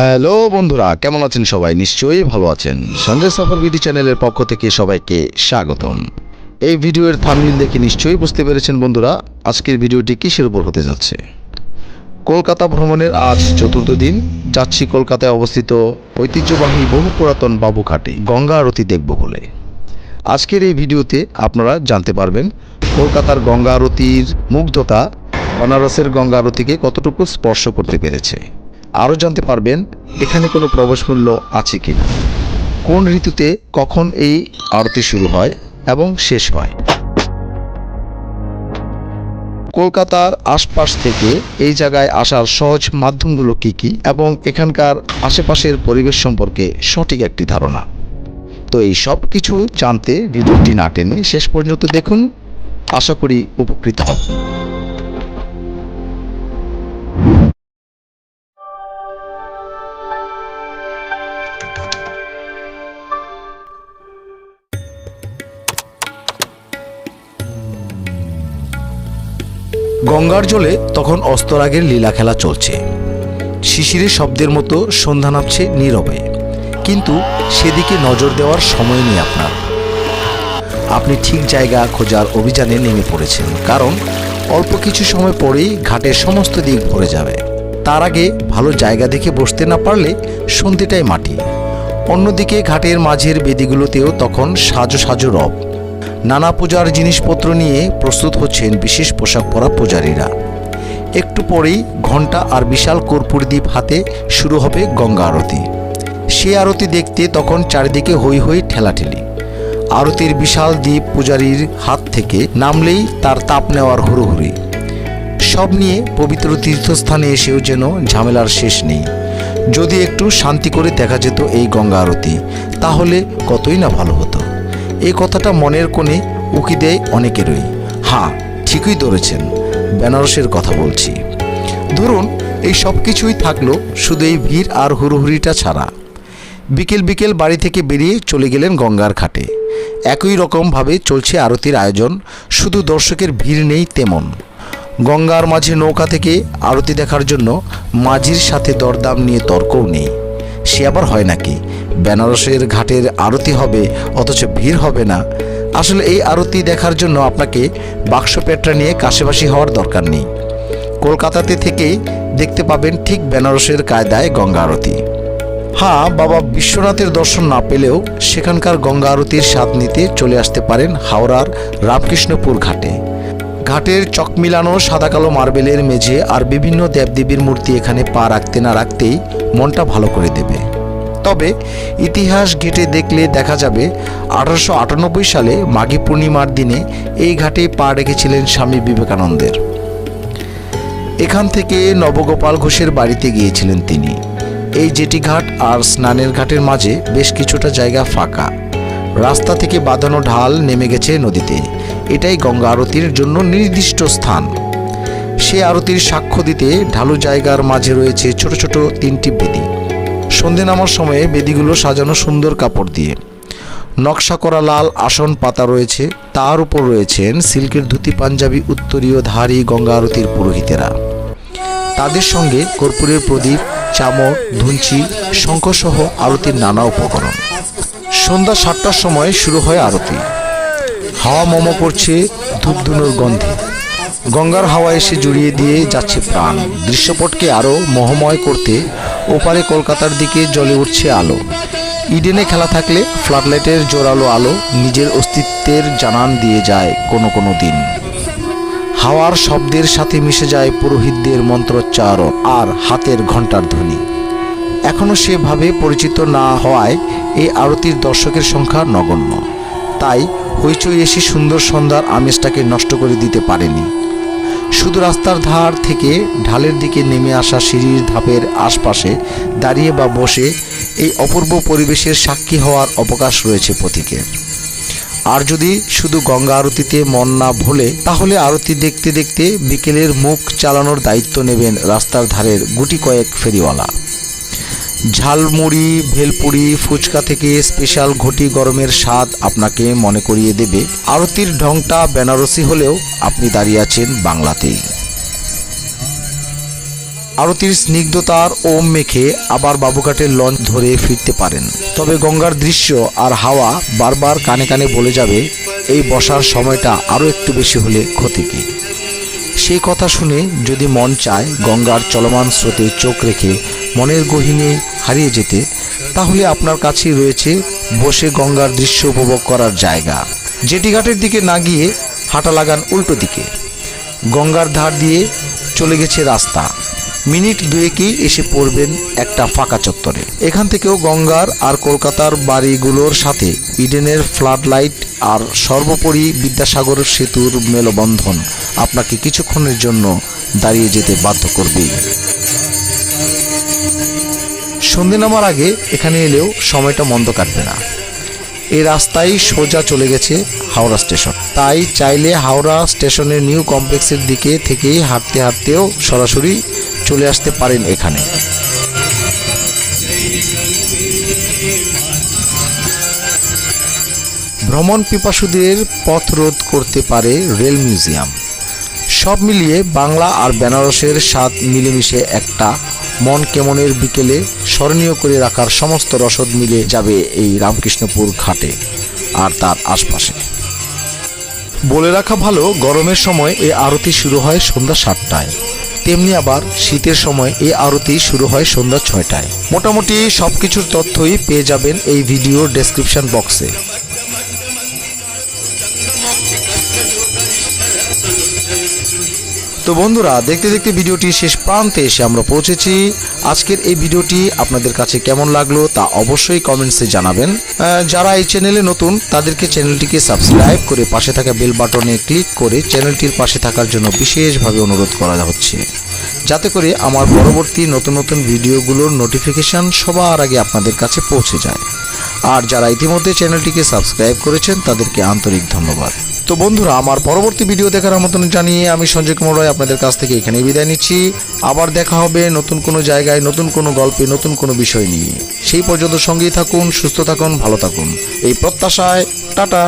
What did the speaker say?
Hello বন্ধুরা, কেমন আছেন সবাই? নিশ্চয়ই ভালো আছেন। সঞ্জয় সফর বিডি চ্যানেলের পক্ষ থেকে সবাইকে স্বাগতম। এই ভিডিওর থামনিল দেখে নিশ্চয়ই বুঝতে পেরেছেন বন্ধুরা, আজকের ভিডিওটি কিসের উপর হতে যাচ্ছে? কলকাতা ভ্রমণের আজ চতুর্থ দিন, যাচ্ছি কলকাতায় অবস্থিত ঐতিহ্যবাহী বহু পুরাতন বাবুঘাটে, গঙ্গা আরতি দেখব বলে। আজকের এই ভিডিওতে আপনারা জানতে পারবেন, কলকাতার গঙ্গা আরতির মুগ্ধতা বেনারসের গঙ্গা আরতিকে কতটুকু স্পর্শ করতে পেরেছে। আরও জানতে পারবেন এখানে কোনো প্রবেশ মূল্য আছে কি না কোন ঋতুতে কখন এই আরতি শুরু হয় এবং শেষ হয়? কলকাতার আশপাশ থেকে এই জায়গায় আসার সহজ মাধ্যমগুলো কি কি এবং এখানকার আশেপাশের পরিবেশ সম্পর্কে সঠিক একটি ধারণা? তো এই সব কিছু জানতে ভিডিওটি না টেনে শেষ পর্যন্ত দেখুন। আশা করি উপকৃত হব গঙ্গার জলে তখন অস্তরাগের লীলা খেলা চলছে। শিশিরের শব্দের মতো সন্ধ্যা নামছে নীরবে। কিন্তু সেদিকে নজর দেওয়ার সময় নেই আপনার। আপনি ঠিক জায়গা খোঁজার অভিযানে নেমে পড়েছেন, কারণ অল্প কিছু সময় পরেই ঘাটের সমস্ত দিক ভরে যাবে। তার আগে ভালো জায়গা দেখে বসতে না পারলে সন্ধ্যেটাই মাটি। অন্যদিকে ঘাটের মাঝের বেদিগুলোতেও তখন সাজো সাজো রব। নানা পূজার জিনিসপত্র নিয়ে প্রস্তুত হচ্ছেন বিশেষ পোশাক পরা পূজারীরা। একটু পরেই ঘণ্টা আর বিশাল কর্পূর দ্বীপ হাতে শুরু হবে গঙ্গা আরতি। সে আরতি দেখতে তখন চারিদিকে হই হই ঠেলাঠেলি। আরতির বিশাল দ্বীপ পূজারীর হাত থেকে নামলেই তার তাপ নেওয়ার হুড়োহুড়ি। সব নিয়ে পবিত্র তীর্থস্থানে এসেও যেন ঝামেলার শেষ নেই। যদি একটু শান্তি করে দেখা যেত এই গঙ্গা আরতি, তাহলে কতই না ভালো হতো। এই কথাটা মনের কোণে উকি দেয় অনেকেরই। হ্যাঁ ঠিকই ধরেছেন, বেনারসের কথা বলছি। ধরুন, এই সব কিছুই থাকল শুধু এই ভিড় আর হুড়োহুড়িটা ছাড়া। বিকেল বিকেল বাড়ি থেকে বেরিয়ে চলে গেলেন গঙ্গার ঘাটে। একই রকমভাবে চলছে আরতির আয়োজন, শুধু দর্শকের ভিড় নেই তেমন। গঙ্গার মাঝে নৌকা থেকে আরতি দেখার জন্য মাঝির সাথে দরদাম নিয়ে তর্কও নেই। সে আবার হয় নাকি? বেনারসের ঘাটের আরতি হবে, অথচ ভিড় হবে না। আসলে এই আরতি দেখার জন্য আপনাকে বাক্স পেটরা নিয়ে কাশেবাসী হওয়ার দরকার নেই। কলকাতাতে থেকেই দেখতে পাবেন ঠিক বেনারসের কায়দায় গঙ্গা আরতি। হ্যাঁ বাবা বিশ্বনাথের দর্শন না পেলেও সেখানকার গঙ্গা আরতির স্বাদ নিতে চলে আসতে পারেন হাওড়ার রামকৃষ্ণপুর ঘাটে। ঘাটের চক মিলানো সাদা কালো মার্বেলের মেঝে আর বিভিন্ন দেবদেবীর মূর্তি এখানে পা রাখতে না রাখতেই মনটা ভালো করে দেবে। তবে ইতিহাস ঘেটে দেখলে দেখা যাবে আঠারোশো আটানব্বই সালে মাঘী পূর্ণিমার দিনে এই ঘাটে পা রেখেছিলেন স্বামী বিবেকানন্দের। এখান থেকে নবগোপাল ঘোষের বাড়িতে গিয়েছিলেন তিনি। এই জেটি ঘাট আর স্নানের ঘাটের মাঝে বেশ কিছুটা জায়গা ফাঁকা। রাস্তা থেকে বাঁধানো ঢাল নেমে গেছে নদীতে। এটাই গঙ্গা আরতির জন্য নির্দিষ্ট স্থান। সে আরতির সাক্ষ্য দিতে ঢালু জায়গার মাঝে রয়েছে ছোট ছোট তিনটি বেদি। সন্ধে নামার সময়ে বেদিগুলো সাজানো সুন্দর কাপড় দিয়ে। নকশা করা লাল আসন পাতা রয়েছে, তার উপর রয়েছেন সিল্কের ধুতি, পাঞ্জাবি, উত্তরীয় ধারী গঙ্গা আরতির পুরোহিতেরা। তাদের সঙ্গে কর্পূরের প্রদীপ, চামর ধুঞ্চি শঙ্খসহ আরতির নানা উপকরণ। সন্ধ্যা সাতটার সময় শুরু হয় আরতি। হাওয়া মম করছে ধূপধুনোর গন্ধে। গঙ্গার হাওয়া এসে জুড়িয়ে দিয়ে যাচ্ছে প্রাণ। দৃশ্যপটকে আরও মোহময় করতে ওপারে কলকাতার দিকে জ্বলে উঠছে আলো। ইডেনে খেলা থাকলে ফ্লাডলাইটের জোরালো আলো নিজের অস্তিত্বের জানান দিয়ে যায় কোনো কোনো দিন। হাওয়ার শব্দের সাথে মিশে যায় পুরোহিতদের মন্ত্রোচ্চারণ আর হাতের ঘণ্টার ধ্বনি। এখনও সেভাবে পরিচিত না হওয়ায় এই আরতির দর্শকের সংখ্যা নগণ্য। তাই হইচই এসে সুন্দর সন্ধ্যার আমেজটাকে নষ্ট করে দিতে পারেনি। শুধু রাস্তার ধার থেকে ঢালের দিকে নেমে আসা সিঁড়ির ধাপের আশপাশে দাঁড়িয়ে বা বসে এই অপূর্ব পরিবেশের সাক্ষী হওয়ার অবকাশ রয়েছে পথিকে। আর যদি শুধু গঙ্গা আরতিতে মন না ভোলে, তাহলে আরতি দেখতে দেখতে বিকেলের মুখ চালানোর দায়িত্ব নেবেন রাস্তার ধারের গুটি কয়েক ফেরিওয়ালা। ঝালমুড়ি, ভেলপুরি, ফুচকা থেকে স্পেশাল ঘটি গরমের স্বাদ আপনাকে মনে করিয়ে দেবে। আরতির ঢংটা বেনারসি হলেও আপনি দাঁড়িয়ে আছেন বাংলাতেই। আরতির স্নিগ্ধতার ওম মেখে আবার বাবুঘাটের লঞ্চ ধরে ফিরতে পারেন। তবে গঙ্গার দৃশ্য আর হাওয়া বারবার কানে কানে বলে যাবে, এই বসার সময়টা আরও একটু বেশি হলে ক্ষতি কী? সেই কথা শুনে যদি মন চায় গঙ্গার চলমান স্রোতে চোখ রেখে মনের গহিনে হারিয়ে যেতে, তাহলে আপনার কাছেই রয়েছে বসে গঙ্গার দৃশ্য উপভোগ করার জায়গা। জেটিঘাটের দিকে না গিয়ে হাঁটা লাগান উল্টো দিকে। গঙ্গার ধার দিয়ে চলে গেছে রাস্তা। মিনিট দুয়েকেই এসে পড়বেন একটা ফাঁকা চত্বরে। এখান থেকেও গঙ্গার আর কলকাতার বাড়িগুলোর সাথে ইডেনের ফ্লাড লাইট আর সর্বোপরি বিদ্যাসাগর সেতুর মেলবন্ধন আপনাকে কিছুক্ষণের জন্য দাঁড়িয়ে যেতে বাধ্য করবে। সন্ধে নামার আগে এখানে এলেও সময়টা মন্দ কাটবে না। এই রাস্তায় সোজা চলে গেছে হাওড়া স্টেশন। তাই চাইলে হাওড়া স্টেশনের নিউ কমপ্লেক্সের দিকে থেকেই হাঁটতে হাঁটতেও সরাসরি চলে আসতে পারেন এখানে। ভ্রমণ পিপাসুদের পথ রোধ করতে পারে রেল মিউজিয়াম। সব মিলিয়ে বাংলা আর বেনারসের স্বাদ মিলেমিশে একটা মন কেমনের বিকেলে স্মরণীয় করে রাখার সমস্ত রসদ মিলে যাবে এই রামকৃষ্ণপুর ঘাটে আর তার আশপাশে। বলে রাখা ভালো, গরমের সময় এই আরতি শুরু হয় সন্ধ্যা সাতটায়। তেমনি আবার শীতের সময় এই আরতি শুরু হয় সন্ধ্যা ছয়টায়। মোটামুটি সব কিছুর তথ্যই পেয়ে যাবেন এই ভিডিও ডেসক্রিপশন বক্সে। তো বন্ধুরা, দেখতে দেখতে ভিডিওটি শেষ প্রান্তে এসে আমরা পৌঁছেছি। আজকের এই ভিডিওটি আপনাদের কাছে কেমন লাগল তা অবশ্যই কমেন্টসে জানাবেন। যারা এই চ্যানেলে নতুন, তাদেরকে চ্যানেলটিকে সাবস্ক্রাইব করে পাশে থাকা বেল বাটনে ক্লিক করে চ্যানেলটির পাশে থাকার জন্য বিশেষভাবে অনুরোধ করা হচ্ছে। যাতে করে আমার পরবর্তী নতুন নতুন ভিডিওগুলোর নোটিফিকেশন সবার আগে আপনাদের কাছে পৌঁছে যায়। আর যারা ইতিমধ্যে চ্যানেলটিকে সাবস্ক্রাইব করেছেন, তাদেরকে আন্তরিক ধন্যবাদ। তো বন্ধুরা, আমার পরবর্তী ভিডিও দেখার আমন্ত্রণ জানিয়ে আমি সঞ্জয় কুমার রায় আপনাদের কাছ থেকে এখানেই বিদায় নিচ্ছি। আবার দেখা হবে নতুন কোনো জায়গায়, নতুন কোনো গল্পে, নতুন কোনো বিষয় নিয়ে। সেই পর্যন্ত সঙ্গেই থাকুন, সুস্থ থাকুন, ভালো থাকুন। এই প্রত্যাশায়, টাটা।